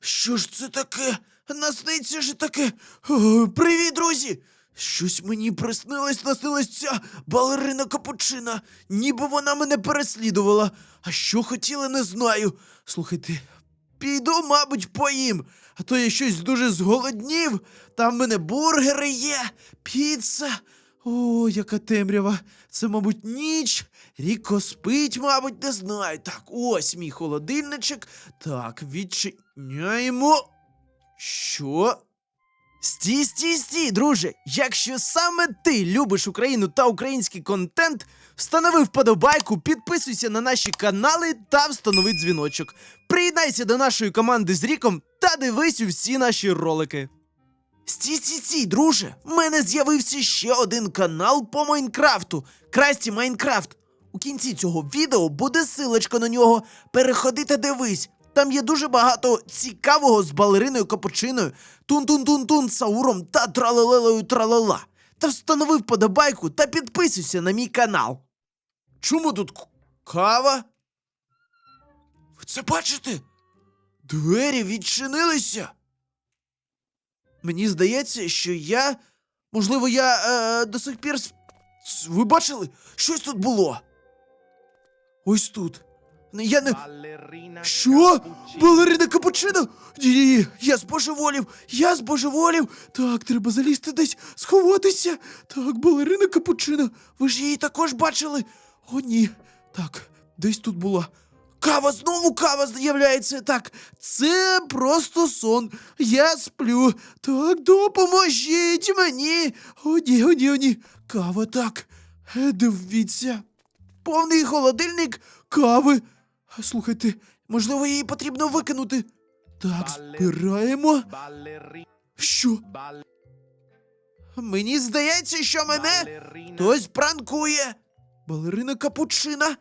Що ж це таке? Насниться ж таке. Привіт, друзі! Щось мені приснилось, наснилась ця балерина капучина. Ніби вона мене переслідувала. А що хотіла, не знаю. Слухайте, піду, мабуть, поїм. А то я щось дуже зголоднів. Там в мене бургери є, піца. О, яка темрява. Це, мабуть, ніч. Ріко спить, мабуть, не знаю. Так, ось мій холодильничок. Так, відчиняємо. Що? Стій, стій, стій, друже. Якщо саме ти любиш Україну та український контент, встанови вподобайку, підписуйся на наші канали та встанови дзвіночок. Приєднайся до нашої команди з Ріком та дивись усі наші ролики. Стій, стій, стій, друже. В мене з'явився ще один канал по Майнкрафту. Красті Майнкрафт. У кінці цього відео буде силочка на нього. Переходи та дивись. Там є дуже багато цікавого з балериною капучиною, тун-тун-тун-тун, Сауром та тралелелею тралала. Та встанови вподобайку та підписуйся на мій канал. Чому тут кава? Ви це бачите? Двері відчинилися. Мені здається, що я. Можливо, я е, до сих пір. Ви бачили? Щось тут було. Ось тут. Я не. Що? Балерина капучино? Ні, я збожеволів, я збожеволів. Так, треба залізти десь, сховатися. Так, балерина капучино. Ви ж її також бачили? О, ні. Так, десь тут була. Кава, знову кава з'являється. Так, це просто сон. Я сплю. Так, допоможіть мені. О, ні, о, ні, о, ні. Кава, так. Е, Дивіться. Повний холодильник кави. Слухайте, можливо, її потрібно викинути. Так, збираємо. Що? Мені здається, що мене хтось пранкує. Балерина капучина.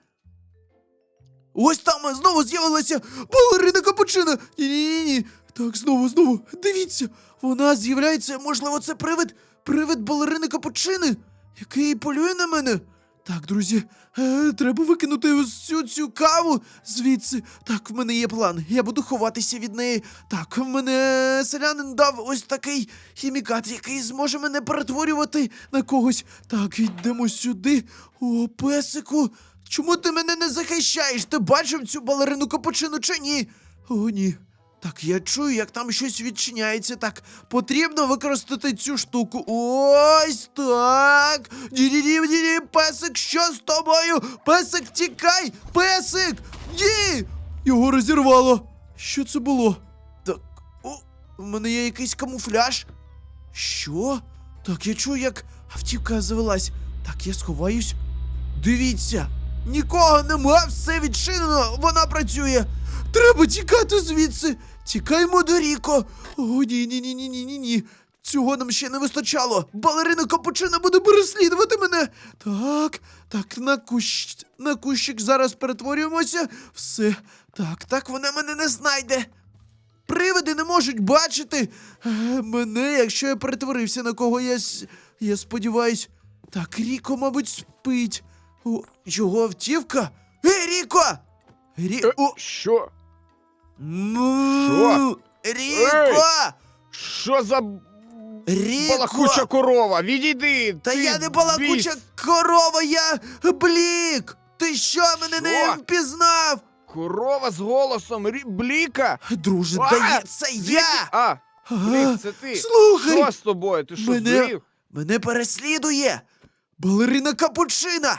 Ось там знову з'явилася балерина капучина. Ні-ні-ні. Так, знову, знову. Дивіться, вона з'являється, можливо, це привид, привид балерини капучини, який полює на мене. Так, друзі, е, треба викинути цю цю каву звідси. Так, в мене є план. Я буду ховатися від неї. Так, в мене селянин дав ось такий хімікат, який зможе мене перетворювати на когось. Так, йдемо сюди. О, песику. Чому ти мене не захищаєш? Ти бачив цю балерину капучину чи ні? О, ні. Так, я чую, як там щось відчиняється. Так, потрібно використати цю штуку. Ось так. Ні-ні-ні, песик, що з тобою? Песик, тікай! Песик! Ні! Його розірвало. Що це було? Так, о, в мене є якийсь камуфляж. Що? Так, я чую, як автівка завелась. Так, я сховаюсь. Дивіться, нікого нема, все відчинено, вона працює. Треба тікати звідси. Тікаймо до Ріко. О, ні, ні, ні, ні, ні, ні, ні. Цього нам ще не вистачало. Балерина Капучина буде переслідувати мене. Так, так, на кущ, на кущик зараз перетворюємося. Все. Так, так, вона мене не знайде. Привиди не можуть бачити е, мене, якщо я перетворився на кого я. Я сподіваюсь. Так, Ріко, мабуть, спить. О, його автівка? Ей, Ріко! Рі... Е, О, Що? ну, Ріко! Що за Ріко! балакуча корова? Відійди! Та ти я не балакуча біс! корова, я блік! Ти що мене не Що? впізнав? Корова з голосом рі... бліка! Друже, А, да є, це я! А, блік, це ти! Слухай! Що з тобою? Ти що, Мене- здурів? Мене переслідує! Балерина Капучина!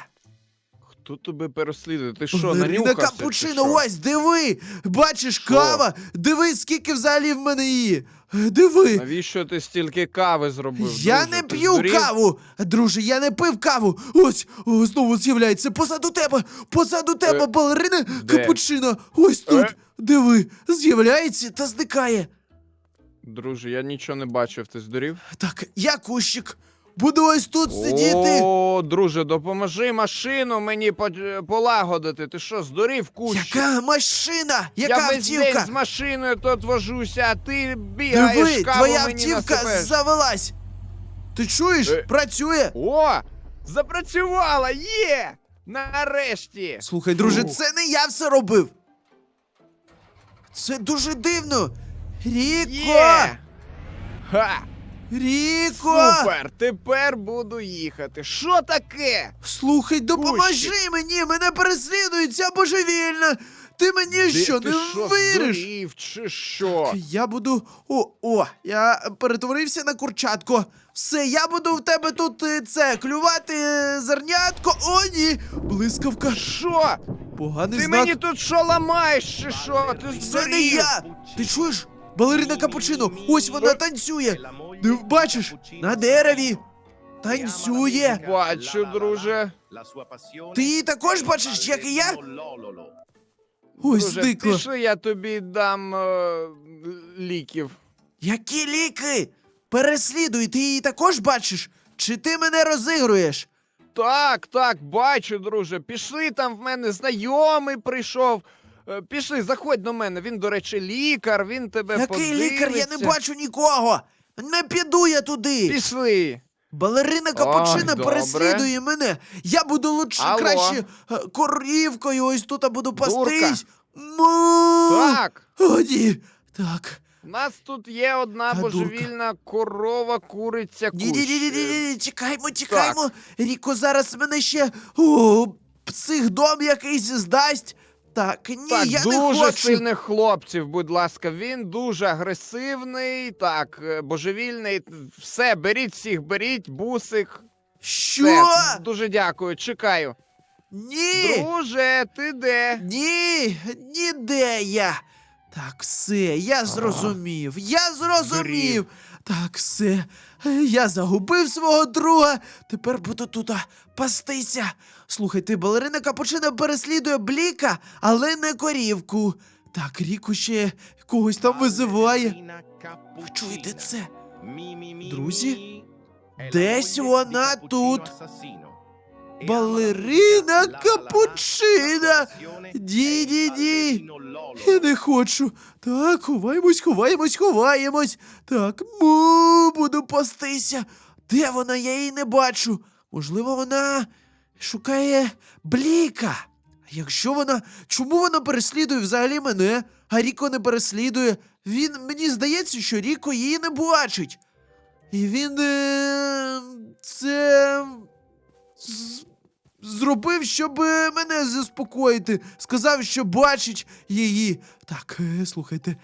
Хто тебе переслідує? Ти що, чи Капучина, ось, диви! Бачиш, кава! Диви, скільки взагалі в мене її! Диви! Навіщо ти стільки кави зробив? Я друже? не Ти п'ю здурів? каву! Друже, я не пив каву! Ось! О, знову з'являється позаду тебе! Позаду тебе Е, балерина де? капучино! Ось тут! Е? Диви! З'являється та зникає! Друже, я нічого не бачив, ти здурів? Так, я кущик! Буду ось тут сидіти! О, друже, допоможи машину мені по- полагодити. Ти що, здурів кущ? Яка машина? Я Яка весь автівка? день з машиною тут вожуся, а ти бігаєш, Диви, каву твоя мені автівка насипаєш. завелась! Ти чуєш? Е. Працює! О, запрацювала, є! Нарешті! Слухай, друже, Фух. це не я все робив. Це дуже дивно. Ріко! Є! Ха! Ріко! Супер! Тепер буду їхати. Що таке? Слухай, допоможи мені! Мене переслідують, ця божевільна! Ти мені Де що, ти не що, вириш? здурів, чи що? Я буду. О, о, я перетворився на курчатко. Все, я буду в тебе тут е, це клювати е, зернятко. О, ні! Блискавка. Що? Поганий Ти знак. мені тут що ламаєш, чи що? Ти Це не здурів? я! Ти чуєш? Балерина Капучино, ось вона танцює. Ти бачиш? На дереві. Танцює. Бачу, друже. Ти її також бачиш, як і я? Ось Друже, зникла. пішли, я тобі дам е, ліків. Які ліки? Переслідуй, ти її також бачиш? Чи ти мене розігруєш? Так, так, бачу, друже. Пішли там в мене знайомий прийшов. Е, Пішли, заходь до мене. Він, до речі, лікар, він тебе Який подивиться. лікар? Я не бачу нікого. Не піду я туди. Пішли. Балерина Капучина добре. переслідує мене. Я буду лучше Алло. краще е, корівкою, ось тут буду пастись. Му. Так. О, ні. Так. У нас тут є одна Та, божевільна корова, куриця, кущ. Ні, ні, ні, ні, ні, ні, чекаймо, чекаймо. Ріко зараз мене ще о, психдом якийсь здасть. Так, ні, Так, я дуже не хочу. сильних хлопців, будь ласка. Він дуже агресивний, так, е, божевільний. Все, беріть всіх, беріть, бусик. Що? Все, дуже дякую, чекаю. Ні. Друже, ти де? Ні, ніде я. Так, все, я зрозумів. Я зрозумів. Дурів. Так, все. Я загубив свого друга. Тепер буду тут а, Слухайте, балерина Капучина переслідує бліка, але не корівку. Так, Ріку ще когось там визиває. Ви чуєте це? Друзі? Десь вона тут. Балерина Капучина. Ді-ді-ді. Я не хочу. Так, ховаємось, ховаємось, ховаємось. Так, му, буду пастися. Де вона? Я її не бачу. Можливо, вона шукає бліка. Якщо вона. Чому вона переслідує взагалі мене? А Ріко не переслідує. Він мені здається, що Ріко її не бачить. І він. Е... Це. з- Зробив, щоб е, мене заспокоїти. Сказав, що бачить її. Так, е, слухайте.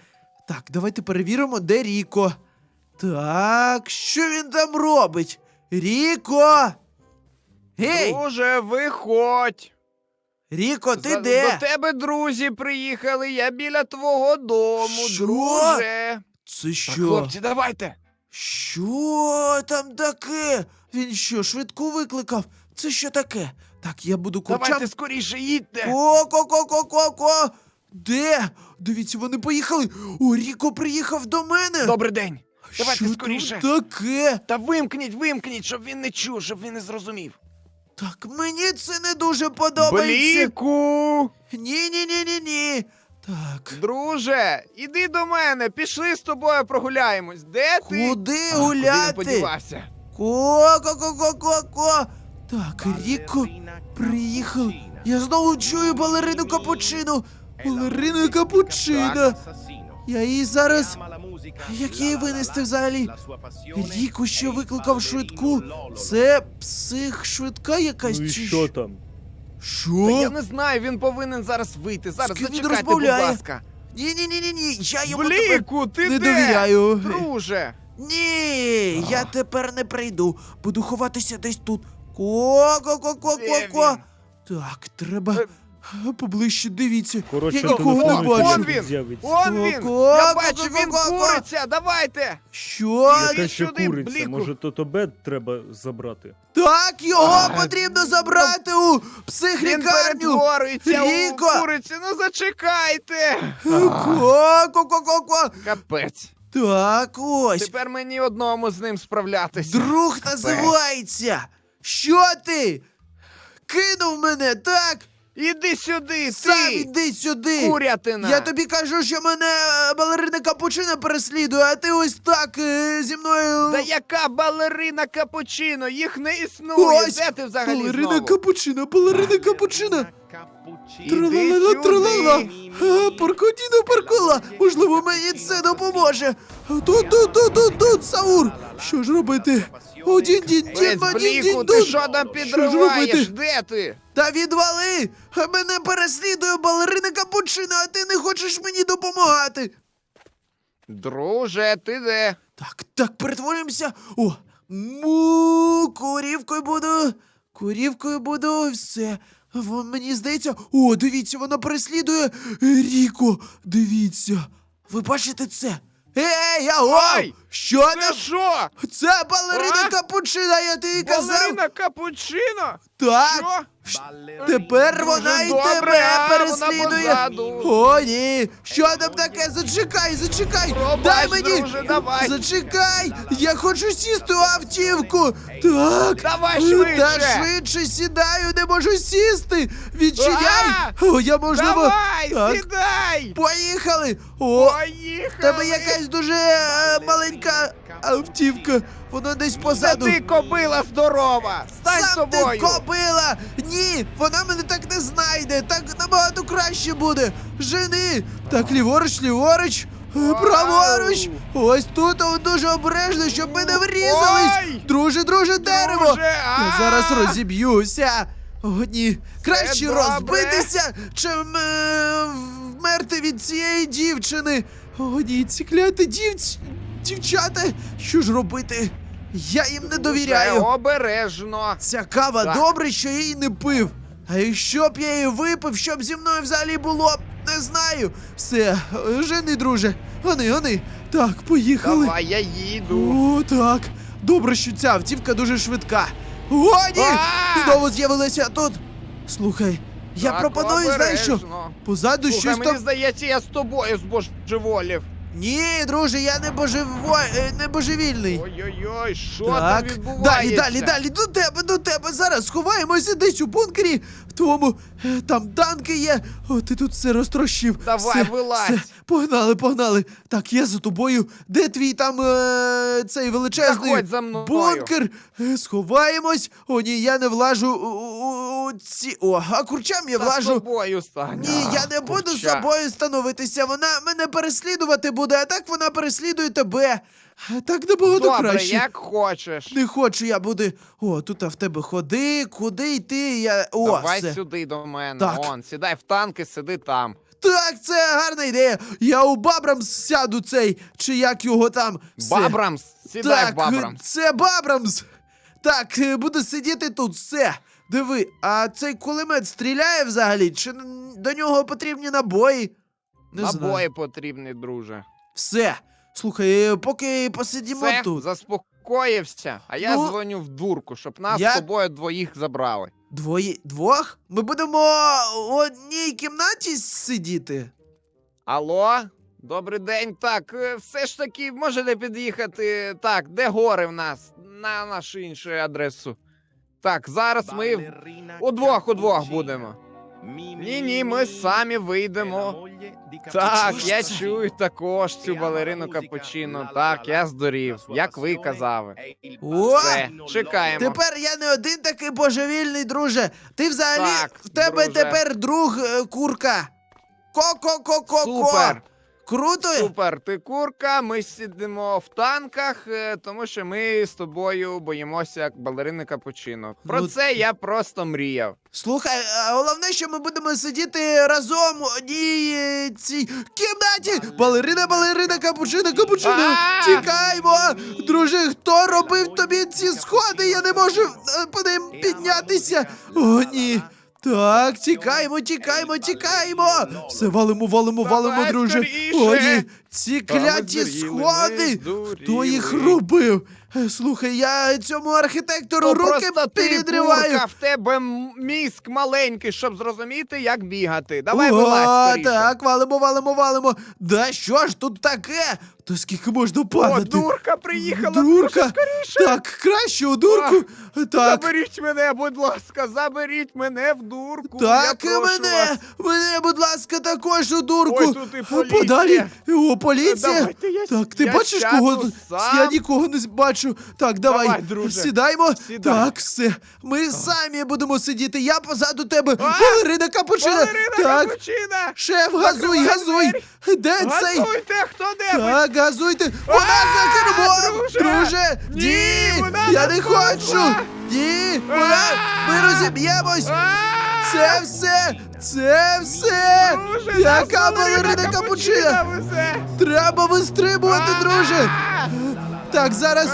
Так, давайте перевіримо, де Ріко. Так, що він там робить? Ріко! Гей! Друже, виходь. Ріко, ти За- де? До тебе друзі приїхали, я біля твого дому, Що? друже. Це Так, хлопці, давайте. Що там таке? Він що, швидку викликав? Це що таке? Так, я буду курчам. Давайте скоріше їдьте. Ко-ко-ко-ко-ко! Де? Дивіться, вони поїхали. О, Ріко приїхав до мене. Добрий день. Давайте що скоріше. Тут таке? Та вимкніть, вимкніть, щоб він не чув, щоб він не зрозумів. Так мені це не дуже подобається. Бліку! Ні, ні, ні, ні, ні. Так. Друже, іди до мене, пішли з тобою прогуляємось. Де ти? Куди А, Куди він гуляти? подівався? Ко-ко-ко-ко-ко. Так, Ріко приїхав. Я знову чую балерину капучину. Балерина капучина. Я її зараз. Як її винести взагалі? Ріко, що викликав швидку. Це псих швидка якась Ну і чи що там? Та я не знаю, він повинен зараз вийти. Зараз З ким він зачекайте, будь розмовляє? ласка. Ні, ні, ні, ні, ні. Я йому тепер Бліку, ти не де? довіряю. Друже. Ні, я тепер не прийду. Буду ховатися десь тут. Де Ко-ко-ко-ко-ко. він? Так, треба Е, поближче дивіться. Коротше, я нікого не бачу. він! з'явиться. Он він! Ко-ко, Я бачу, він куриця! Давайте! Що? Яка ще сюди, куриця? бліку. Може, то тебе треба забрати? Так, його А, потрібно забрати у Він психлікарню. перетворюється Ріко! у курицю, ну зачекайте! Ко-ко-ко-ко. Капець. Так, ось. Тепер мені одному з ним справлятися. Друг називається. Що ти? Кинув мене, так? Іди сюди, Сам ти! іди сюди. Курятина! Я тобі кажу, що мене е, балерина капучина переслідує, а ти ось так е, зі мною. Да яка балерина капучино? Їх не існує! Ось, Де ти взагалі балерина знову? капучина, балерина капучина. Тралала, тралала. А, Паркодіно паркула. Можливо, мені це допоможе. Тут, тут, тут, тут, тут, Саур. Що ж робити? Один дін, дін, Весь один бліку, дін, ти дун. що там Що ж підриваєш? робити? Де ти? Та відвали! Мене переслідує балерина капучина, а ти не хочеш мені допомагати. Друже, ти де? Так, так, перетворюємося. О, му, курівкою буду. Курівкою буду, все. В- Мені здається, о, дивіться, вона переслідує Ріко. Дивіться. Ви бачите це? Ей! Ой! Що Це там? що? Це балерина А? капучина, я тобі казав. Балерина капучино? Так. Що? Тепер вона і добре, тебе переслідує. позаду. О, ні. Що там таке? Зачекай, зачекай. Пробач, Дай мені. друже, давай. Зачекай. Я хочу сісти у автівку. Так. Давай швидше. Та швидше сідаю, не можу сісти. Відчиняй. А! О, я можливо. Давай, Так. сідай! Поїхали. О, Поїхали! тебе якась дуже е, маленька автівка. Вона десь позаду. ти кобила здорова! Стань Сам ти кобила! Ні, вона мене так не знайде. Так набагато краще буде. Жени! Так, ліворуч, ліворуч. Праворуч! Ось тут дуже обережно, щоб ми не врізались! Друже, друже, дерево! Друже, Я зараз розіб'юся! О, ні, краще розбитися, чим е, вмерти від цієї дівчини. О, ні, ці кляті дівць... дівчата, що ж робити? Я їм не довіряю. Дуже обережно! Ця кава Так. добре, що я її не пив. А якщо б я її випив, що б зі мною взагалі було не знаю. Все, жени, друже. Вони, вони. Так, поїхали. Давай, я їду! О, так. Добре, що ця автівка дуже швидка. О, ні! А! Знову з'явилася тут. Слухай, я Так, пропоную, знаєш що? обережно. Позаду Слухай, щось мені там. здається, я з тобою збожеволів. Ні, друже, я не божево... е, не божевільний. Ой-ой-ой, що Так, там далі, відбувається? далі, далі, до тебе, до тебе. Зараз сховаємося десь у бункері. В тому е, там танки є. О, ти тут все розтрощив. Давай, все, вилазь. Все, погнали, погнали. Так, я за тобою. Де твій там е, цей величезний Заходь за мною. бункер? Е, сховаємось. О, ні, я не влажу у, у, у ці. О, а курчам я Та з влажу. тобою стань. Ні, я не буду з курча. собою становитися. Вона мене переслідувати буде, а так вона переслідує тебе. А Так набагато Добре, краще. як хочеш. Не хочу я буду. О, тут а в тебе ходи, куди йти? Я. О, Давай все. сюди до мене. Так. Он, сідай в танки, сиди там. Так, це гарна ідея. Я у Бабрамс сяду цей, чи як його там. Все. Бабрамс, сідай так, в Бабрамс. Це Бабрамс. Так, е, буду сидіти тут, все. Диви, а цей кулемет стріляє взагалі? Чи до нього потрібні набої? Не знаю. Набої потрібні, друже. Все. Слухай, е, поки посидімо Все, тут. Заспокоївся. А я Ну, дзвоню в дурку, щоб нас я- з тобою двоїх забрали. Двоє. Двох? Ми будемо у одній кімнаті сидіти. Алло? Добрий день. Так, е, все ж таки можете під'їхати. Так, де гори в нас? На нашу іншу адресу. Так, зараз ми в- удвох, удвох будемо. Ні, ні, ми самі вийдемо. Так, я чую також цю балерину капучино. Так, я здурів, як ви казали. О! Все, чекаємо. Тепер я не один такий божевільний, друже. Ти взагалі Так, в тебе друже. тепер друг е, курка. Ко-ко-ко-ко-ко. Супер. Круто? Супер, ти курка, ми сидимо в танках, е, тому що ми з тобою боїмося як балерини капучино. Про Ну, це я просто мріяв. Слухай, а головне, що ми будемо сидіти разом у одній е, цій кімнаті. Балерина, балерина, капучино, капучино. Тікаймо. Друже, хто робив тобі ці сходи? Я не можу е, по ним піднятися. О, ні. Так, тікаємо, тікаємо, тікаємо. Все, валимо, валимо, валимо, друже. О, ні. Ці кляті сходи. Хто їх робив? Слухай, я цьому архітектору То руки курка, в тебе мізк маленький, щоб зрозуміти, як бігати. Давай вилазь скоріше. так, валимо, валимо, валимо. Да що ж тут таке? То скільки можна О, падати? дурка приїхала, Дурка. скоріше. Так, краще у дурку. Так, Заберіть мене, будь ласка, заберіть мене в дурку. так, я і прошу мене. вас. Мене, будь ласка, також у дурку. Ой, тут і поліція. Подалі. О, поліція. Давайте я Так, ти я бачиш сяду кого? тут? Сам. Я нікого не бачу. Так, давай, Давай, друже. сідаємо. Сідай. Так, все. Ми самі будемо сидіти. Я позаду тебе. Балерина капучина. Балерина Так, капучина! шеф, газуй, Закривай газуй. двері. Де цей? Газуйте, хто-небудь! Так, газуйте! Вона нас кермом! друже! Друже! Ні! Я не хочу! Ні! Вона! Ми розіб'ємось! Це все! Це все! Яка балерина капучина! Треба вистрибувати, друже! Так, зараз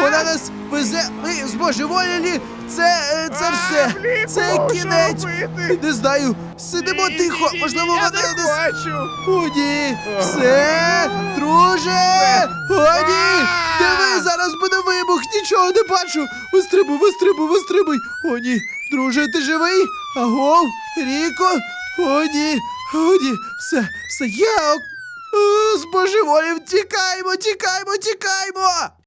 вона нас везе. Ми збожеволілі! Це, е, це все! Це кінець! Не знаю! Сидимо тихо! Можливо, вона не нас ні! Все! Друже! О, ні! Диви, зараз буде вибух! Нічого не бачу! Вистрибуй, вистрибуй, вистрибуй! О, ні! Друже, ти живий? Агов! Ріко! О, ні! О! Все, все, я... е, Збожеволів! тікаємо, тікаємо, тікаймо!